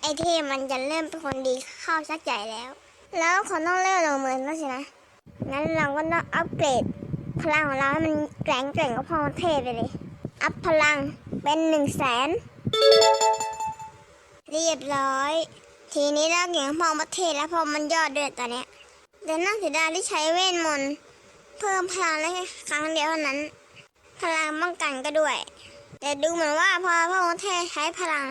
ไอเทมมันจะเริ่มเป็นคนดีเข้าสักใหญ่แล้ว แล้วเขาต้องเริ่มลงมือแล้วสินะ งั้นเราก็ต้องอัปเกรดพลังของเราให้มันแกร่งเก่งก็พอเทพไปเลย อัพพลังเป็นหนึ่งแสนเรียบร้อย ทีนี้เราเก่งพอประเทศแล้วพอมันยอดด้วยตอนเนี้ยแต่น่าเสียดายที่ใช้เวทมนต์เพิ่มพลังได้แค่ครั้งเดียวเท่านั้น พลังป้องกันก็ด้วย แต่ดูเหมือนว่าพอพ่อประเทศใช้พลัง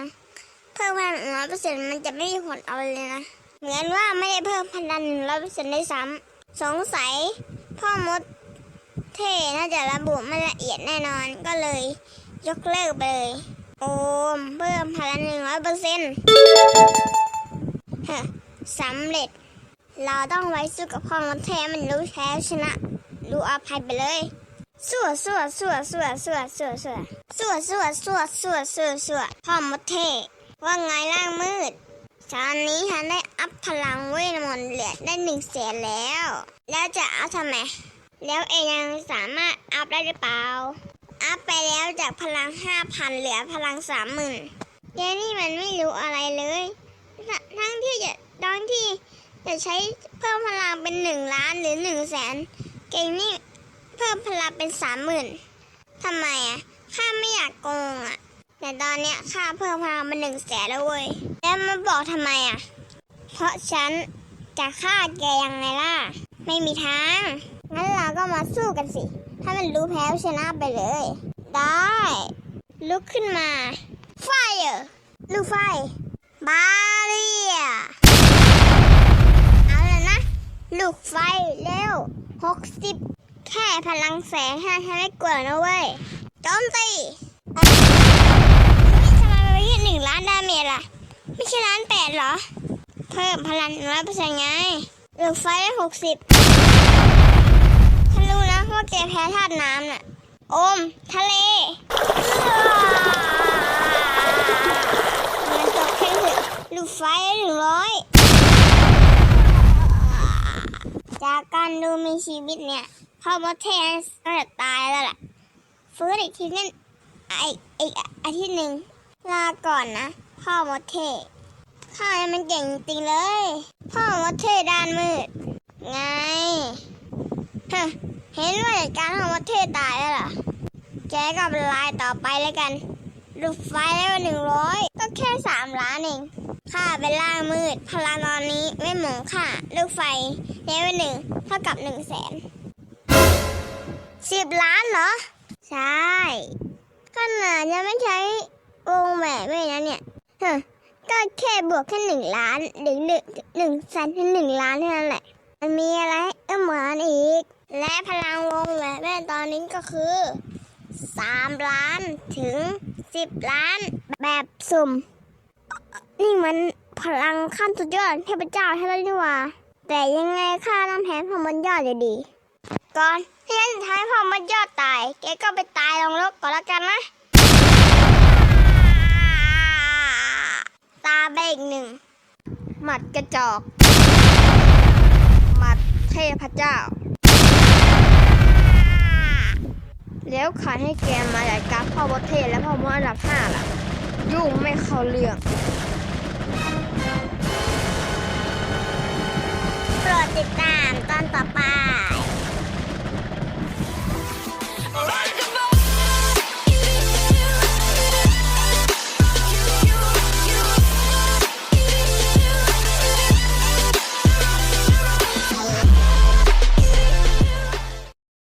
เพิ่มพลังร้อยเปอร์เซ็นต์มันจะไม่มีผลเอาเลยนะ เหมือนว่าไม่ได้เพิ่มพลังร้อยเปอร์เซ็นต์ได้ซ้ำสงสัยพ่อมดเท่น่าจะระบุไม่ละเอียดแน่นอนก็เลย ยกเลิกไปเลย โอมเพิ่มพลังหนึ่งร้อยเปอร์เซ็นต์สำเร็จ เราต้องไว้สู้กับพ่อมดเท่มันรู้แพ้ชนะ รู้อภัยไปเลยสั่วสั่วสั่วสั่วสั่วสั่วสั่วสั่วสั่วสั่วสั่วสั่วสั่วพ่อมดเท่ ว่าไงล่างมืดตอนนี้ฉันได้อัพพลังเวทมนต์เหลือได้หนึ่งแสนแล้ว แล้วจะเอาทำไม แล้วเอยังสามารถอัพได้หรือเปล่า อัพไปแล้วจากพลังห้าพันเหลือพลังสามหมื่นแกนี่มันไม่รู้อะไรเลย ทั้งที่จะตอนที่จะใช้เพิ่มพลังเป็นหนึ่งล้านหรือหนึ่งแสน เก่งนี่เพิ่มพลังเป็นสามหมื่นทำไมอะ ข้าไม่อยากโกงอะ แต่ตอนเนี้ยข้าเพิ่มพลังเป็นหนึ่งแสนแล้วเว้ย แล้วมาบอกทำไมอะ เพราะฉันจะฆ่าแกยังไงล่ะ ไม่มีทาง งั้นเราก็มาสู้กันสิ ถ้ามันรู้แพ้ชนะไปเลย ได้ ลุกขึ้นมา ไฟเออลูกไฟ บาเรีย เอาแล้วนะ ลูกไฟเร็วหกสิบแค่พลังแสงแค่ฉันไม่กลัวนะเว้ยโจมตีเฮ้ยทำไมมันไม่ใช่หนึ่งล้านดาเมจล่ะ ไม่ใช่ล้านแปดเหรอ เพิ่มพลังร้อยเปอร์เซ็นต์ไงลูกไฟได้หกสิบฉันรู้นะว่าแกแพ้ธาตุน้ำน่ะ โอม ทะเลมันตกแค่ถึงลูกไฟได้หนึ่งร้อยจากการดูมีชีวิตเนี่ยพ่อมดเทนน่าจะตายแล้วล่ะฟื้นอีกทีนั่นไออีกอาทิตย์หนึ่งลาก่อนนะ พ่อมดเทข้ามันเก่งจริงเลย พ่อมดเทด้านมืด ไงฮะเห็นว่าจัดการพ่อมดเทตายแล้วล่ะ แกก็เป็นลายต่อไปแล้วกันลูกไฟได้มาหนึ่งร้อยก็แค่สามล้านเองข้าเป็นล่างมืด พลังตอนนี้ไม่หมงค่ะลูกไฟเลเวลหนึ่งเท่ากับหนึ่งแสนสิบล้านเหรอ ใช่ขนาดยังไม่ใช้วงแหวนไม่นะเนี่ย ฮะก็แค่บวกแค่หนึ่งล้านหรือหนึ่งหนึ่งแสนถึงหนึ่งล้านเท่านั้นแหละมันมีอะไรเอื้อมเหมือนอีก และพลังวงแหวนแม่ตอนนี้ก็คือสามล้านถึงสิบล้านแบบสุ่ม นี่มันพลังขั้นสุดยอดเทพเจ้าใช่ไหมนี่ว่า แต่ยังไงข้าต้องแพ้พอมันยอดอยู่ดี ก่อนที่จะท้ายพอมันยอดตายแกก็ไปตายลงโลกก่อนแล้วกันนะ อีกหนึ่ง หมัดกระจอก หมัดเทพเจ้า แล้วขายให้แกมาจากการพ่อบทเทศและพ่อมออันดับห้าล่ะ ยุ่งไม่เข้าเรื่อง